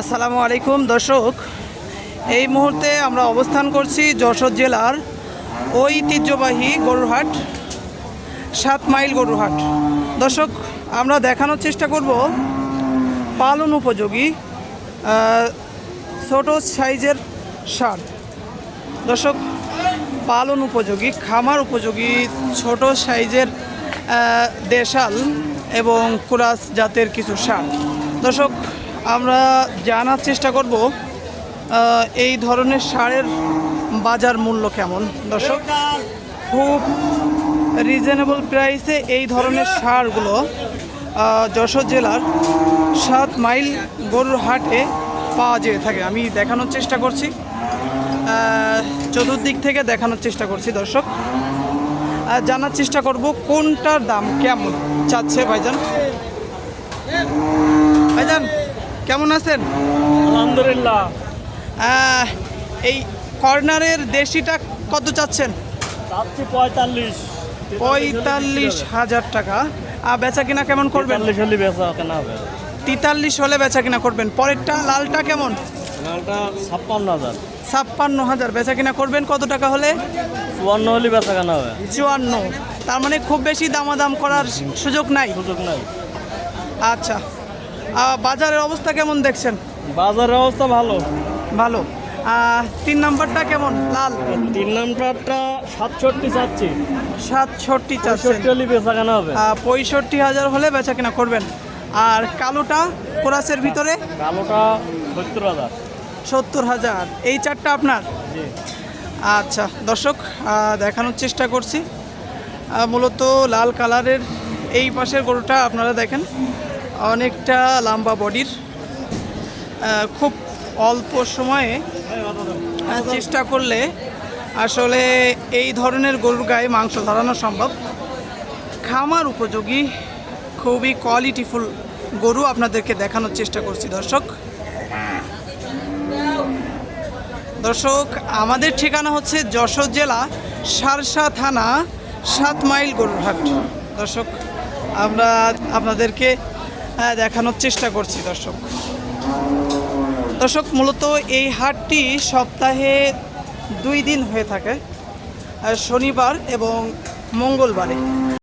আসসালামু আলাইকুম, দর্শক। এই মুহূর্তে আমরা অবস্থান করছি যশোর জেলার ঐতিহ্যবাহী গরুরহাট, সাত মাইল গরুরহাট। দর্শক, আমরা দেখানোর চেষ্টা করব পালন উপযোগী ছোট সাইজের সার। দর্শক, পালন উপযোগী, খামার উপযোগী, ছোট সাইজের দেশাল এবং কুরাস জাতের কিছু সার। দর্শক আমরা জানার চেষ্টা করব এই ধরনের সারের বাজার মূল্য কেমন? দর্শক, খুব রিজনেবল প্রাইসে এই ধরনের সারগুলো যশোর জেলার সাত মাইল গরুর হাটে পাওয়া যেয়ে থাকে। আমি দেখানোর চেষ্টা করছি চতুর্দিক থেকে দেখানোর চেষ্টা করছি দর্শক। জানার চেষ্টা করব কোনটার দাম কেমন চাচ্ছে ভাইজান। ভাইজান কেমন আছেন? আলহামদুলিল্লাহ। আহ, এই কর্নারের দেশিটা কত চাচ্ছেন? চাচ্ছি পঁয়তাল্লিশ। পঁয়তাল্লিশ হাজার টাকা। আর বেচা কিনা কেমন করবেন? পঁয়তাল্লিশ হলে বেচা কেনা হবে। তেতাল্লিশ হলে বেচা কিনা করবেন। পরেরটা লালটা কেমন? মালটা ছাপ্পান্ন হাজার। ছাপ্পান্ন হাজার। বেচা কিনা করবেন কত টাকা হলে? চুয়ান্ন হলে বেচা কেনা হবে। চুয়ান্ন। তার মানে খুব বেশি দামাদাম করার সুযোগ নাই? সুযোগ নাই। আচ্ছা। বাজারের অবস্থা কেমন দেখছেন? বাজারের অবস্থা ভালো। ভালো। তিন নাম্বারটা কেমন? লাল। তিন নাম্বারটা সাতষট্টি চাচ্ছি। সাতষট্টি পঁয়ষট্টি হলে বেচা কেনা হবে। পঁয়ষট্টি হাজার হলে বেচা কিনা করবেন। আর কালোটা কোরাসের ভিতরে? কালোটা সত্তর হাজার। সত্তর হাজার। এই চারটা আপনার? আচ্ছা দর্শক দেখানোর চেষ্টা করছি। মূলত লাল কালারের এই পাশের গরুটা আপনারা দেখেন। অনেকটা লম্বা বডির খুব অল্প সময়ে চেষ্টা করলে আসলে এই ধরনের গরুর গায়ে মাংস ধরানো সম্ভব। খামার উপযোগী, খুবই কোয়ালিটিফুল গরু আপনাদেরকে দেখানোর চেষ্টা করছি, দর্শক। দর্শক, আমাদের ঠিকানা হচ্ছে যশোর জেলা, সারসা থানা, সাত মাইল গরুরহাট। দর্শক, আমরা আপনাদেরকে দেখানোর চেষ্টা করছি দর্শক। দর্শক, মূলত এই হাটটি সপ্তাহে দুই দিন হয়ে থাকে শনিবার এবং মঙ্গলবারে।